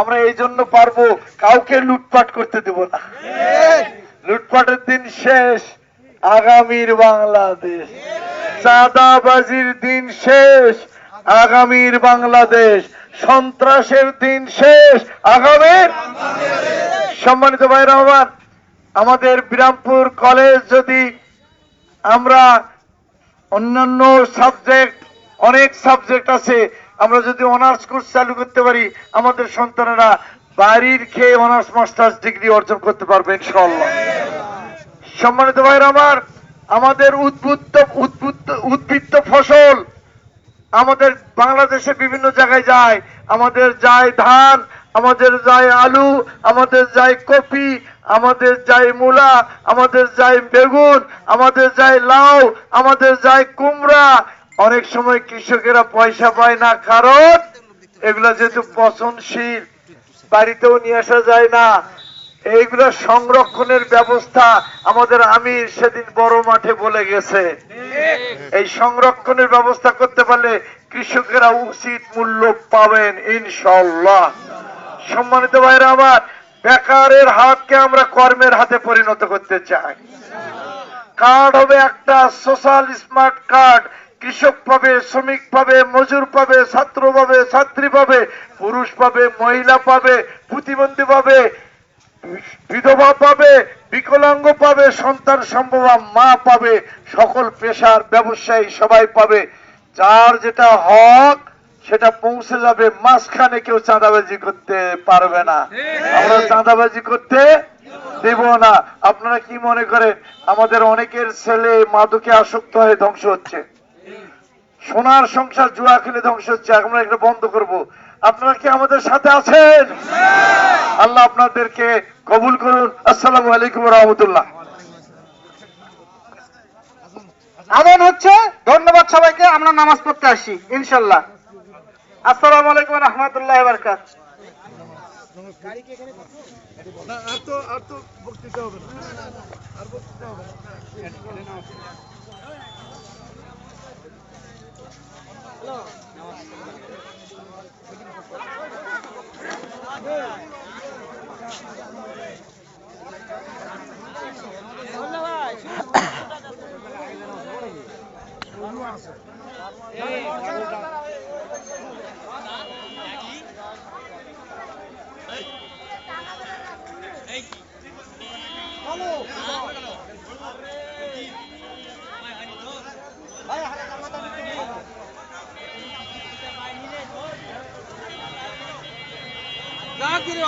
আমরা এই জন্য পারব, কাউকে লুটপাট করতে দেব না। লুটপাটের দিন শেষ, আগামীর বাংলাদেশ। চাঁদাবাজির দিন শেষ, আগামীর বাংলাদেশ। সন্ত্রাসের দিন শেষ, আগামীর সম্মানিত ভাই রহমান, আমাদের বিরামপুর কলেজ যদি আমরা অন্যান্য সাবজেক্ট অনেক সাবজেক্ট আছে আমরা যদি অনার্স কোর্স চালু করতে পারি, আমাদের সন্তানেরা বাড়ির খেয়ে অনার্স, মাস্টার্স ডিগ্রি অর্জন করতে পারবে ইনশাল্লাহ সম্মানিত ভাইরা আমার, আমাদের উদ্বুদ্ধ উদ্বুদ্ধ উদ্বৃত্ত ফসল আমাদের বাংলাদেশে বিভিন্ন জায়গায় যায়। আমাদের যায় ধান, আমাদের যায় আলু, আমাদের যায় কপি, আমাদের যায় মূলা, আমাদের যায় বেগুন, আমাদের যায় লাউ, আমাদের যায় কুমড়া অনেক সময় কৃষকেরা পয়সা পায় না, কারণ এগুলা যেহেতু পচনশীল, বাড়িতেও নিয়ে আসা যায় না। এইগুলো সংরক্ষণের ব্যবস্থা আমাদের আমির সেদিন বড় মাঠে বলে গেছে। এই সংরক্ষণের ব্যবস্থা করতে পারলে কৃষকেরা উচিত মূল্য পাবেন ইনশাল্লাহ সম্মানিত ভাইরা আমার বেকারের হাতকে আমরা কর্মের হাতে পরিণত করতে চাই। কার্ড হবে একটা সোশ্যাল স্মার্ট কার্ড। কৃষক পাবে, শ্রমিক পাবে, মজুর পাবে, ছাত্র পাবে, ছাত্রী পাবে, পুরুষ পাবে, মহিলা পাবে, প্রতিবন্ধী পাবে, বিধবা পাবে, বিকলাঙ্গ পাবে, সন্তান সম্ভবা মা পাবে, সকল পেশার ব্যবসায়ী সবাই পাবে। যার যেটা হক, সেটা পৌঁছে যাবে, মাঝখানে কেউ চাঁদাবাজি করতে পারবে না। আমরা চাঁদাবাজি করতে দেব না। আপনারা কি মনে করেন, আমাদের অনেকের ছেলে মাদকে আসক্ত হয়ে ধ্বংস হচ্ছে? সোনার সংসার জুয়া খেলে ধ্বংস হচ্ছে। আমরা এটা বন্ধ করব। আপনারা কি আমাদের সাথে আছেন? আল্লাহ আপনাদেরকে কবুল করুন। আসসালাম আলাইকুম রহমতুল্লাহ। আদান হচ্ছে ধন্যবাদ সবাইকে আমরা নামাজ পড়তে আসি ইনশাল্লাহ। আসসালাম আলাইকুম রহমতুল্লাহ বারকাত আর তো আর তো বক্তৃতা হবে না। আর বক্তৃতা হবে না। না কি রে